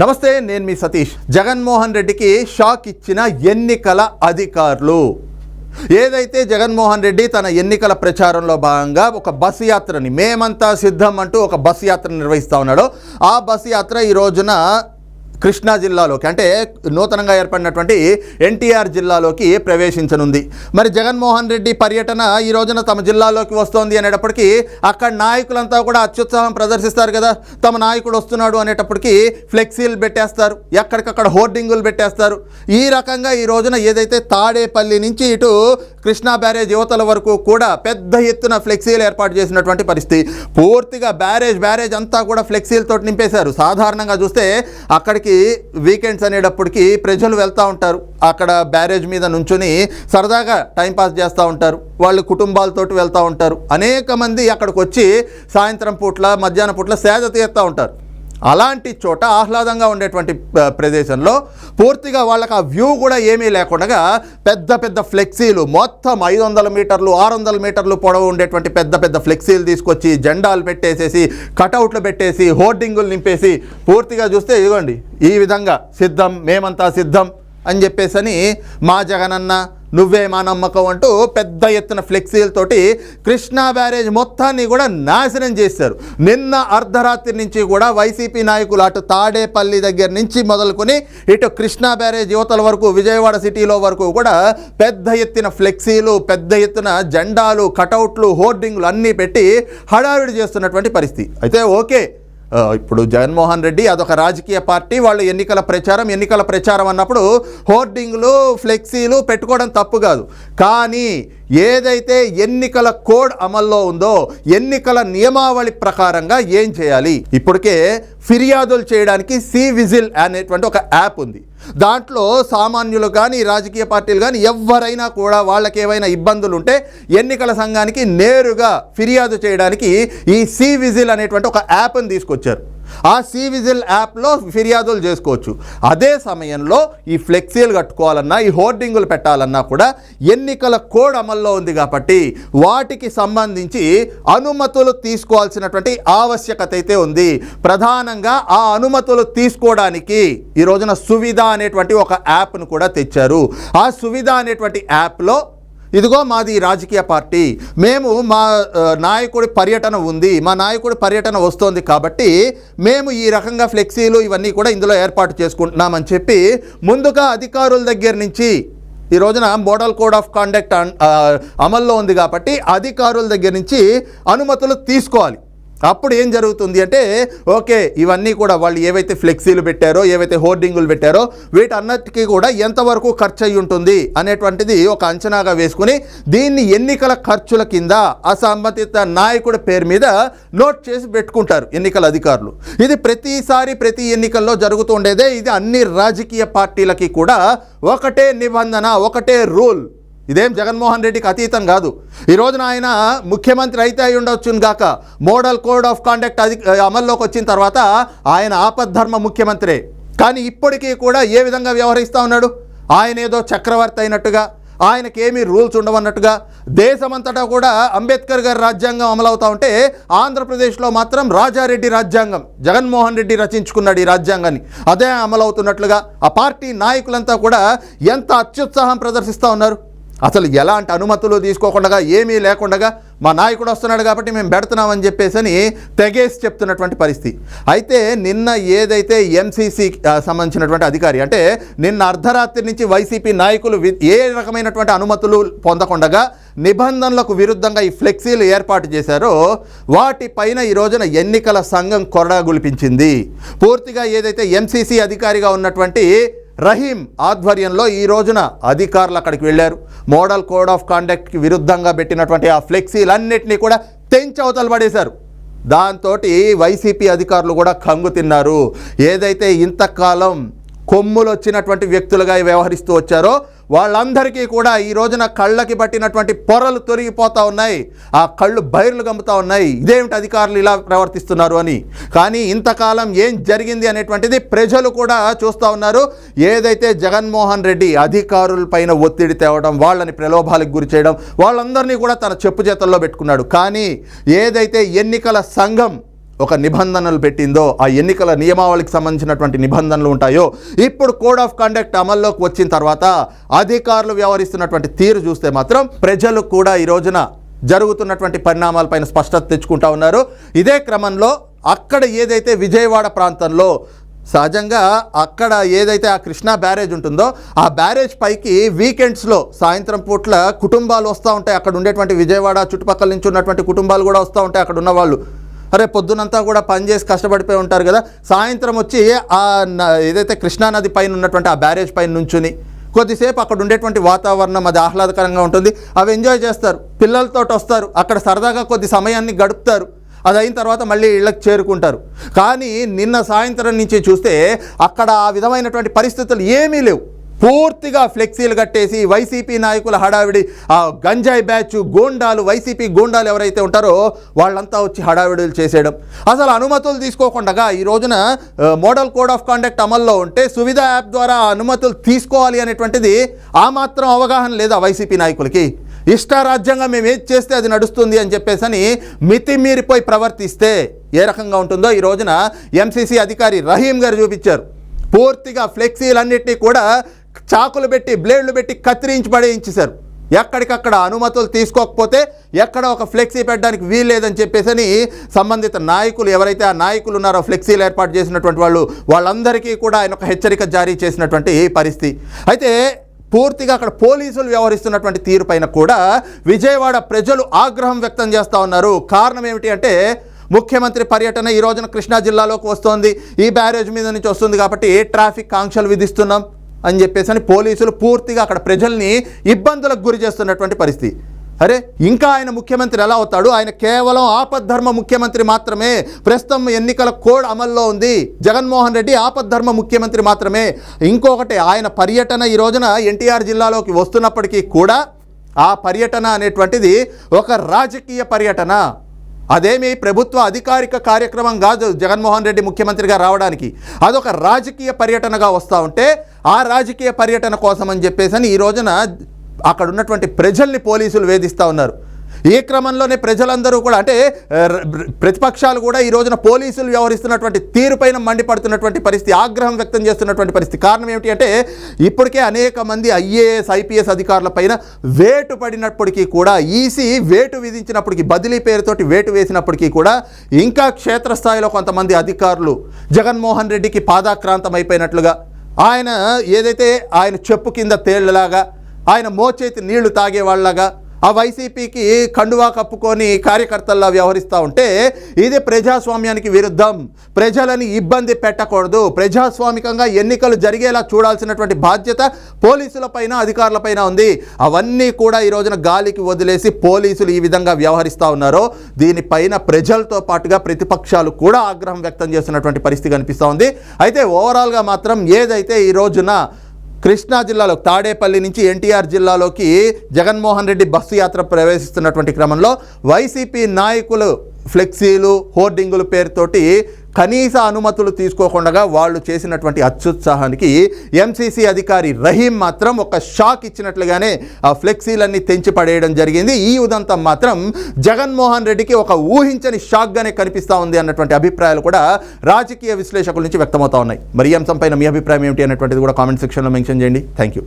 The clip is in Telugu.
నమస్తే నేను మీ సతీష్. జగన్మోహన్ రెడ్డికి షాక్ ఇచ్చిన ఎన్నికల అధికారులు. ఏదైతే జగన్మోహన్ రెడ్డి తన ఎన్నికల ప్రచారంలో భాగంగా ఒక బస్సు యాత్రని మేమంతా సిద్ధం అంటూ ఒక బస్సు యాత్ర నిర్వహిస్తూ ఉన్నాడో ఆ బస్సు యాత్ర ఈ రోజున కృష్ణా జిల్లాలోకి అంటే నూతనంగా ఏర్పడినటువంటి ఎన్టీఆర్ జిల్లాలోకి ప్రవేశించనుంది. మరి జగన్మోహన్ రెడ్డి పర్యటన ఈ రోజున తమ జిల్లాలోకి వస్తోంది అనేటప్పటికీ అక్కడ నాయకులంతా కూడా అత్యుత్సాహం ప్రదర్శిస్తారు కదా. తమ నాయకుడు వస్తున్నాడు అనేటప్పటికీ ఫ్లెక్సీలు పెట్టేస్తారు ఎక్కడికక్కడ హోర్డింగులు పెట్టేస్తారు. ఈ రకంగా ఈ రోజున ఏదైతే తాడేపల్లి నుంచి ఇటు కృష్ణా బ్యారేజ్ యువతల వరకు కూడా పెద్ద ఎత్తున ఫ్లెక్సీలు ఏర్పాటు చేసినటువంటి పరిస్థితి. పూర్తిగా బ్యారేజ్ బ్యారేజ్ అంతా కూడా ఫ్లెక్సీలతో నింపేశారు. సాధారణంగా చూస్తే అక్కడికి వీకెండ్స్ అనేటప్పటికి ప్రజలు వెళ్తూ ఉంటారు. అక్కడ బ్యారేజ్ మీద నుంచుని సరదాగా టైంపాస్ చేస్తూ ఉంటారు. వాళ్ళు కుటుంబాలతోటి వెళ్తూ ఉంటారు. అనేక మంది అక్కడికి వచ్చి సాయంత్రం పూట్ల మధ్యాహ్నం పూట్ల సేద తీరుతూ ఉంటారు. అలాంటి చోట ఆహ్లాదంగా ఉండేటువంటి ప్రదేశంలో పూర్తిగా వాళ్ళకి ఆ వ్యూ కూడా ఏమీ లేకుండా పెద్ద పెద్ద ఫ్లెక్సీలు మొత్తం ఐదు వందల మీటర్లు ఆరు వందల మీటర్లు పొడవు ఉండేటువంటి పెద్ద పెద్ద ఫ్లెక్సీలు తీసుకొచ్చి జెండాలు పెట్టేసేసి కటౌట్లు పెట్టేసి హోర్డింగులు నింపేసి పూర్తిగా చూస్తే ఇదిగోండి ఈ విధంగా సిద్ధం మేమంతా సిద్ధం అని చెప్పేసని మా జగనన్న నువ్వే మా నమ్మకం అంటూ పెద్ద ఎత్తున ఫ్లెక్సీలతోటి కృష్ణా బ్యారేజ్ మొత్తాన్ని కూడా నాశనం చేశారు. నిన్న అర్ధరాత్రి నుంచి కూడా వైసీపీ నాయకులు అటు తాడేపల్లి దగ్గర నుంచి మొదలుకొని ఇటు కృష్ణా బ్యారేజ్ యువతల వరకు విజయవాడ సిటీలో వరకు కూడా పెద్ద ఎత్తున ఫ్లెక్సీలు పెద్ద ఎత్తున జెండాలు కటౌట్లు హోర్డింగ్లు అన్నీ పెట్టి హడావిడి చేస్తున్నటువంటి పరిస్థితి. అయితే ఓకే ఇప్పుడు జగన్మోహన్ రెడ్డి అదొక రాజకీయ పార్టీ వాళ్ళు ఎన్నికల ప్రచారం ఎన్నికల ప్రచారం అన్నప్పుడు హోర్డింగ్లు ఫ్లెక్సీలు పెట్టుకోవడం తప్పు కాదు. కానీ ఏదైతే ఎన్నికల కోడ్ అమల్లో ఉందో ఎన్నికల నియమావళి ప్రకారంగా ఏం చేయాలి? ఇప్పటికే ఫిర్యాదులు చేయడానికి సి విజిల్ అనేటువంటి ఒక యాప్ ఉంది. దాంట్లో సామాన్యులు కానీ రాజకీయ పార్టీలు కానీ ఎవరైనా కూడా వాళ్ళకి ఏవైనా ఇబ్బందులు ఉంటే ఎన్నికల సంఘానికి నేరుగా ఫిర్యాదు చేయడానికి ఈ సి విజిల్ అనేటువంటి ఒక యాప్ని తీసుకొచ్చారు. ఆ సి విజిల్ యాప్లో ఫిర్యాదులు చేసుకోవచ్చు. అదే సమయంలో ఈ ఫ్లెక్సీలు కట్టుకోవాలన్నా ఈ హోర్డింగులు పెట్టాలన్నా కూడా ఎన్నికల కోడ్ అమల్లో ఉంది కాబట్టి వాటికి సంబంధించి అనుమతులు తీసుకోవాల్సినటువంటి ఆవశ్యకత అయితే ఉంది. ప్రధానంగా ఆ అనుమతులు తీసుకోవడానికి ఈ రోజున సువిధ అనేటువంటి ఒక యాప్ను కూడా తెచ్చారు. ఆ సువిధ అనేటువంటి యాప్లో ఇదిగో మాది రాజకీయ పార్టీ. మేము మా నాయకుడి పర్యటన ఉంది. మా నాయకుడి పర్యటన వస్తోంది కాబట్టి మేము ఈ రకంగా ఫ్లెక్సీలు ఇవన్నీ కూడా ఇందులో ఏర్పాటు చేసుకుంటున్నామని చెప్పి ముందుగా అధికారుల దగ్గర నుంచి ఈ రోజున మోడల్ కోడ్ ఆఫ్ కాండక్ట్ అమల్లో ఉంది కాబట్టి అధికారుల దగ్గర నుంచి అనుమతులు తీసుకోవాలి. అప్పుడు ఏం జరుగుతుంది అంటే ఓకే ఇవన్నీ కూడా వాళ్ళు ఏవైతే ఫ్లెక్సీలు పెట్టారో ఏవైతే హోర్డింగులు పెట్టారో వీటన్నిటికీ కూడా ఎంతవరకు ఖర్చు అయి ఉంటుంది అనేటువంటిది ఒక అంచనాగా వేసుకుని దీన్ని ఎన్నికల ఖర్చుల కింద అసంబంధిత నాయకుడి పేరు మీద నోట్ చేసి పెట్టుకుంటారు ఎన్నికల అధికారులు. ఇది ప్రతిసారి ప్రతి ఎన్నికల్లో జరుగుతూ ఉండేదే. ఇది అన్ని రాజకీయ పార్టీలకి కూడా ఒకటే నిబంధన ఒకటే రూల్. ఇదేం జగన్మోహన్ రెడ్డికి అతీతం కాదు. ఈ రోజున ఆయన ముఖ్యమంత్రి అయితే అయి ఉండొచ్చును గాక. మోడల్ కోడ్ ఆఫ్ కాండక్ట్ అది అమల్లోకి వచ్చిన తర్వాత ఆయన ఆపద్ధర్మ ముఖ్యమంత్రే. కానీ ఇప్పటికీ కూడా ఏ విధంగా వ్యవహరిస్తూ ఉన్నాడు? ఆయన ఏదో చక్రవర్తి అయినట్టుగా ఆయనకేమీ రూల్స్ ఉండవన్నట్టుగా దేశమంతటా కూడా అంబేద్కర్ గారి రాజ్యాంగం అమలవుతూ ఉంటే ఆంధ్రప్రదేశ్లో మాత్రం రాజారెడ్డి రాజ్యాంగం జగన్మోహన్ రెడ్డి రచించుకున్నాడు ఈ రాజ్యాంగాన్ని. అదే అమలవుతున్నట్లుగా ఆ పార్టీ నాయకులంతా కూడా ఎంత అత్యుత్సాహం ప్రదర్శిస్తూ ఉన్నారు? అసలు ఎలాంటి అనుమతులు తీసుకోకుండా ఏమీ లేకుండా మా నాయకుడు వస్తున్నాడు కాబట్టి మేము పెడుతున్నామని చెప్పేసి అని తెగేసి చెప్తున్నటువంటి పరిస్థితి. అయితే నిన్న ఏదైతే ఎంసీసీ సంబంధించినటువంటి అధికారి అంటే నిన్న అర్ధరాత్రి నుంచి వైసీపీ నాయకులు వి- ఏ రకమైనటువంటి అనుమతులు పొందకుండా నిబంధనలకు విరుద్ధంగా ఈ ఫ్లెక్సీలు ఏర్పాటు చేశారో వాటిపైన ఈ రోజున ఎన్నికల సంఘం కొరడా గులిపించింది. పూర్తిగా ఏదైతే ఎంసీసీ అధికారిగా ఉన్నటువంటి రహీం ఆధ్వర్యంలో ఈ రోజున అధికారులు అక్కడికి వెళ్ళారు. మోడల్ కోడ్ ఆఫ్ కాండక్ట్కి విరుద్ధంగా పెట్టినటువంటి ఆ ఫ్లెక్సీలన్నింటినీ కూడా తెంచవతలు పడేశారు. దాంతో వైసీపీ అధికారులు కూడా కంగు తిన్నారు. ఏదైతే ఇంతకాలం కొమ్ములు వచ్చినటువంటి వ్యక్తులుగా వ్యవహరిస్తూ వచ్చారో వాళ్ళందరికీ కూడా ఈ రోజున కళ్ళకి పట్టినటువంటి పొరలు తొరిగిపోతూ ఉన్నాయి. ఆ కళ్ళు బైర్లు గమ్ముతా ఉన్నాయి. ఇదేమిటి అధికారులు ఇలా ప్రవర్తిస్తున్నారు అని. కానీ ఇంతకాలం ఏం జరిగింది అనేటువంటిది ప్రజలు కూడా చూస్తూ ఉన్నారు. ఏదైతే జగన్మోహన్ రెడ్డి అధికారులపైన ఒత్తిడి తేవడం వాళ్ళని ప్రలోభాలకు గురి చేయడం వాళ్ళందరినీ కూడా తన చెప్పు చేతల్లో పెట్టుకున్నాడు. కానీ ఏదైతే ఎన్నికల సంఘం ఒక నిబంధనలు పెట్టిందో ఆ ఎన్నికల నియమావళికి సంబంధించినటువంటి నిబంధనలు ఉంటాయో ఇప్పుడు కోడ్ ఆఫ్ కండక్ట్ అమల్లోకి వచ్చిన తర్వాత అధికారులు వ్యవహరిస్తున్నటువంటి తీరు చూస్తే మాత్రం ప్రజలు కూడా ఈ రోజున జరుగుతున్నటువంటి పరిణామాలపైన స్పష్టత తెచ్చుకుంటా ఉన్నారు. ఇదే క్రమంలో అక్కడ ఏదైతే విజయవాడ ప్రాంతంలో సహజంగా అక్కడ ఏదైతే ఆ కృష్ణా బ్యారేజ్ ఉంటుందో ఆ బ్యారేజ్ పైకి వీకెండ్స్లో సాయంత్రం పూట్ల కుటుంబాలు వస్తూ ఉంటాయి. అక్కడ ఉండేటువంటి విజయవాడ చుట్టుపక్కల నుంచి ఉన్నటువంటి కుటుంబాలు కూడా వస్తూ ఉంటాయి. అక్కడ ఉన్న వాళ్ళు అరే పొద్దునంతా కూడా పని చేసి కష్టపడిపోయి ఉంటారు కదా. సాయంత్రం వచ్చి ఆ న- ఏదైతే కృష్ణా నది పైన ఉన్నటువంటి ఆ బ్యారేజ్ పైన నుంచుని కొద్దిసేపు అక్కడ ఉండేటువంటి వాతావరణం అది ఆహ్లాదకరంగా ఉంటుంది. అవి ఎంజాయ్ చేస్తారు. పిల్లలతో వస్తారు. అక్కడ సరదాగా కొద్ది సమయాన్ని గడుపుతారు. అది అయిన తర్వాత మళ్ళీ ఇళ్ళకి చేరుకుంటారు. కానీ నిన్న సాయంత్రం నుంచి చూస్తే అక్కడ ఆ విధమైనటువంటి పరిస్థితులు ఏమీ లేవు. పూర్తిగా ఫ్లెక్సీలు కట్టేసి వైసీపీ నాయకుల హడావిడి ఆ గంజాయి బ్యాచ్ గోండాలు వైసీపీ గోండాలు ఎవరైతే ఉంటారో వాళ్ళంతా వచ్చి హడావిడులు చేసేయడం. అసలు అనుమతులు తీసుకోకుండా ఈ రోజున మోడల్ కోడ్ ఆఫ్ కాండక్ట్ అమల్లో ఉంటే సువిధ యాప్ ద్వారా అనుమతులు తీసుకోవాలి అనేటువంటిది ఆ మాత్రం అవగాహన లేదా వైసీపీ నాయకులకి? ఇష్టారాజ్యంగా మేము ఏది చేస్తే అది నడుస్తుంది అని చెప్పేసి అని మితిమీరిపోయి ప్రవర్తిస్తే ఏ రకంగా ఉంటుందో ఈ రోజున ఎంసీసీ అధికారి రహీం గారు చూపించారు. పూర్తిగా ఫ్లెక్సీలన్నింటినీ కూడా చాకులు పెట్టి బ్లేడ్లు పెట్టి కత్తిరించి పడేయించేశారు. ఎక్కడికక్కడ అనుమతులు తీసుకోకపోతే ఎక్కడ ఒక ఫ్లెక్సీ పెట్టడానికి వీల్లేదని చెప్పేసి సంబంధిత నాయకులు ఎవరైతే ఆ నాయకులు ఉన్నారో ఫ్లెక్సీలు ఏర్పాటు చేసినటువంటి వాళ్ళు వాళ్ళందరికీ కూడా ఆయన ఒక హెచ్చరిక జారీ చేసినటువంటి పరిస్థితి. అయితే పూర్తిగా అక్కడ పోలీసులు వ్యవహరిస్తున్నటువంటి తీరు పైన కూడా విజయవాడ ప్రజలు ఆగ్రహం వ్యక్తం చేస్తూ ఉన్నారు. కారణం ఏమిటి అంటే ముఖ్యమంత్రి పర్యటన ఈ రోజున కృష్ణా జిల్లాలోకి వస్తోంది. ఈ బ్యారేజ్ మీద నుంచి వస్తుంది కాబట్టి ట్రాఫిక్ ఆంక్షలు విధిస్తున్నాం? అని చెప్పేసి అని పోలీసులు పూర్తిగా అక్కడ ప్రజల్ని ఇబ్బందులకు గురి చేస్తున్నటువంటి పరిస్థితి. అరే ఇంకా ఆయన ముఖ్యమంత్రి ఎలా అవుతాడు? ఆయన కేవలం ఆపద్ధర్మ ముఖ్యమంత్రి మాత్రమే. ప్రస్తుతం ఎన్నికల కోడ్ అమల్లో ఉంది. జగన్మోహన్ రెడ్డి ఆపద్ధర్మ ముఖ్యమంత్రి మాత్రమే. ఇంకొకటి ఆయన పర్యటన ఈ రోజున ఎన్టీఆర్ జిల్లాలోకి వస్తున్నప్పటికీ కూడా ఆ పర్యటన అనేటువంటిది ఒక రాజకీయ పర్యటన. అదేమి ప్రభుత్వ అధికారిక కార్యక్రమం కాదు జగన్మోహన్ రెడ్డి ముఖ్యమంత్రిగా రావడానికి. అదొక రాజకీయ పర్యటనగా వస్తూ ఉంటే ఆ రాజకీయ పర్యటన కోసం అని చెప్పేసి అని ఈ రోజున అక్కడ ఉన్నటువంటి ప్రజల్ని పోలీసులు వేధిస్తూ ఉన్నారు. ఈ క్రమంలోనే ప్రజలందరూ కూడా అంటే ప్రతిపక్షాలు కూడా ఈ రోజున పోలీసులు వ్యవహరిస్తున్నటువంటి తీరుపైన మండిపడుతున్నటువంటి పరిస్థితి ఆగ్రహం వ్యక్తం చేస్తున్నటువంటి పరిస్థితి. కారణం ఏమిటి అంటే ఇప్పటికే అనేక మంది ఐఏఎస్ ఐపీఎస్ అధికారుల పైన వేటు పడినప్పటికీ కూడా ఈసీ వేటు విధించినప్పటికీ బదిలీ పేరుతోటి వేటు వేసినప్పటికీ కూడా ఇంకా క్షేత్రస్థాయిలో కొంతమంది అధికారులు జగన్మోహన్ రెడ్డికి పాదాక్రాంతం అయిపోయినట్లుగా ఆయన ఏదైతే ఆయన చెప్పు కింద తేళ్ళలాగా ఆయన మోచేతి నీళ్ళు తాగేవాళ్ళగా ఆ వైసీపీకి కండువా కప్పుకొని కార్యకర్తల్లా వ్యవహరిస్తూ ఉంటే ఇది ప్రజాస్వామ్యానికి విరుద్ధం. ప్రజలని ఇబ్బంది పెట్టకూడదు. ప్రజాస్వామికంగా ఎన్నికలు జరిగేలా చూడాల్సినటువంటి బాధ్యత పోలీసులపైన అధికారులపైన ఉంది. అవన్నీ కూడా ఈ రోజున గాలికి వదిలేసి పోలీసులు ఈ విధంగా వ్యవహరిస్తూ ఉన్నారో దీనిపైన ప్రజలతో పాటుగా ప్రతిపక్షాలు కూడా ఆగ్రహం వ్యక్తం చేస్తున్నటువంటి పరిస్థితి కనిపిస్తూ ఉంది. అయితే ఓవరాల్గా మాత్రం ఏదైతే ఈ రోజున కృష్ణా జిల్లాలో తాడేపల్లి నుంచి ఎన్టీఆర్ జిల్లాలోకి జగన్మోహన్ రెడ్డి బస్సు యాత్ర ప్రవేశిస్తున్నటువంటి క్రమంలో వైసీపీ నాయకులు ఫ్లెక్సీలు హోర్డింగుల పేరుతోటి కనీస అనుమతులు తీసుకోకుండా వాళ్ళు చేసినటువంటి అత్యుత్సాహానికి ఎంసీసీ అధికారి రహీం మాత్రం ఒక షాక్ ఇచ్చినట్లుగానే ఆ ఫ్లెక్సీలన్నీ తెంచి పడేయడం జరిగింది. ఈ ఉదంతం మాత్రం జగన్మోహన్ రెడ్డికి ఒక ఊహించని షాక్గానే కనిపిస్తూ ఉంది అన్నటువంటి అభిప్రాయాలు కూడా రాజకీయ విశ్లేషకుల నుంచి వ్యక్తమవుతా ఉన్నాయి. మరి ఈ అంశంపైన మీ అభిప్రాయం ఏమిటి అన్నటువంటిది కూడా కామెంట్ సెక్షన్లో మెన్షన్ చేయండి. Thank you